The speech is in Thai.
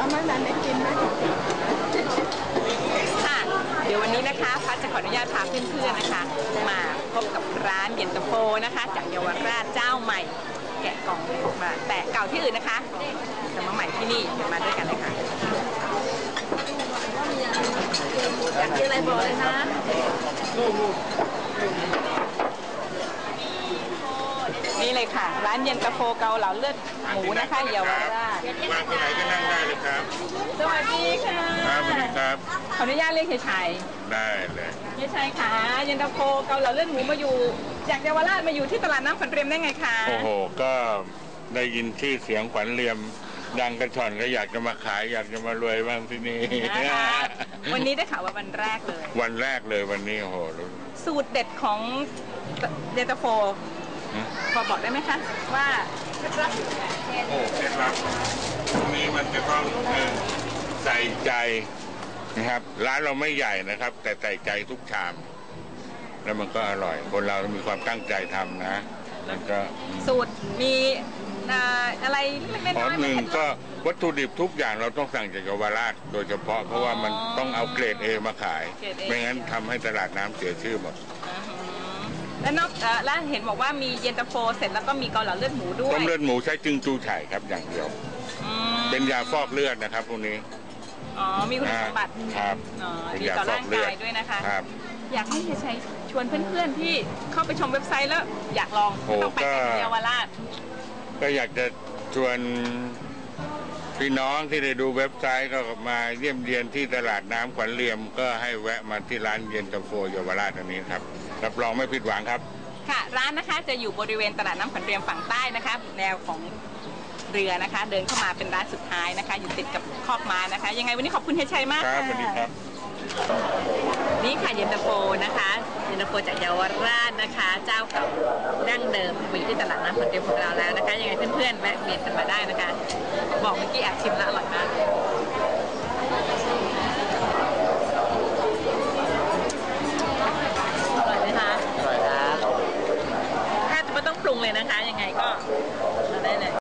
เอามานั้นได้กินไหมค่ะ เดี๋ยววันนี้นะคะพัดจะขออนุญาตพาเพื่อนๆนะคะ มาพบกับร้านเย็นตาโฟนะคะ จากเยาวราชเจ้าใหม่ แกะกล่องเลยมา แต่เก่าที่อื่นนะคะแต่มาใหม่ที่นี่เดี๋ยวมาด้วยกันเลยค่ะอยากกินอะไรบอกเลยนะ เลยค่ะ ร้านเย็นตาโฟเกาเหลาเลือดหมูนะคะเยาวราชวางที่ไหนก็นั่งได้เลยครับสวัสดีค่ะครับสวัสดีครับขออนุญาตเรียกเฮียชัยได้เลยเฮียชัยค่ะเย็นตาโฟเกาเหลาเลือดหมูมาอยู่จากเยาวราชมาอยู่ที่ตลาดน้ำขวัญเรียมได้ไงคะโอ้โหก็ได้ยินชื่อเสียงขวัญเรียมดังกระชอนก็อยากจะมาขายอยากจะมารวยบ้างที่นี่นะคะวันนี้ได้ข่าวว่าวันแรกเลย วันแรกเลยวันนี้โอ้โหสูตรเด็ดของเย็นตาโฟ พอบอกได้ไหมคะ ว่าโอ้เคล็ดลับตรงนี้มันจะต้องเออใส่ใจนะครับ ร้านเราไม่ใหญ่นะครับ แต่ใส่ใจทุกชาม แล้วมันก็อร่อย คนเรามีความตั้งใจทำนะมันก็สูตรมีอ่าอะไรเล็กๆขอน้อยๆหนึ่งไหมคะ ก็วัตถุดิบทุกอย่างเราต้องสั่งจากเยาวราชโดยเฉพาะเพราะว่ามันต้องเอาเกรดเอมาขาย เกรด A ไม่งั้นทำให้ตลาดน้ำเสียชื่อหมดอือหือ แล้วนอกเอ่อแล้วเห็นบอกว่ามีเย็นตาโฟเสร็จแล้วก็มีเกาเหลาเลือดหมูด้วยต้มเลือดหมูใช้จึงจูไฉ่ครับอย่างเดียว อืมเป็นยาฟอกเลือดนะครับพวกนี้ อ๋อมีคุณสมบัติครับอ๋อเป็นดียาต่อฟอร่ากงเลือด กายด้วยนะคะ ครับ อยากให้เฮียชัยชวนเพื่อนๆที่เข้าไปชมเว็บไซต์แล้วอยากลองโอ้ต้องไปก็ที่เยาวราช ก็อยากจะชวน พี่น้องที่ได้ดูเว็บไซต์ก็มาเยี่ยมเยียนที่ตลาดน้ำขวัญเรียม ก็ให้แวะมาที่ร้านเย็นตาโฟเยาวราชอันนี้ครับรับรองไม่ผิดหวังครับค่ะร้านนะคะจะอยู่บริเวณตลาดน้ำขวัญเรียมฝั่งใต้นะคะแนวของเรือนะคะ เดินเข้ามาเป็นร้านสุดท้ายนะคะ อยู่ติดกับคอกม้านะคะ ยังไงวันนี้ขอบคุณเฮียชัยมากครับค่ะสวัสดีครับ นี่ค่ะเย็นตาโฟนะคะเย็นตาโฟจากเยาวราชนะคะ เจ้าเก่าดั้งเดิมมาอยู่ที่ตลาดน้ำขวัญเรียมของเราแล้วนะคะ ยังไงเพื่อนๆแวะเวียนกันมาได้นะคะ ชิมแล้วอร่อยมาก อร่อยไหมคะอร่อยครับแทบจะไม่ต้องปรุงเลยนะคะ ยังไงก็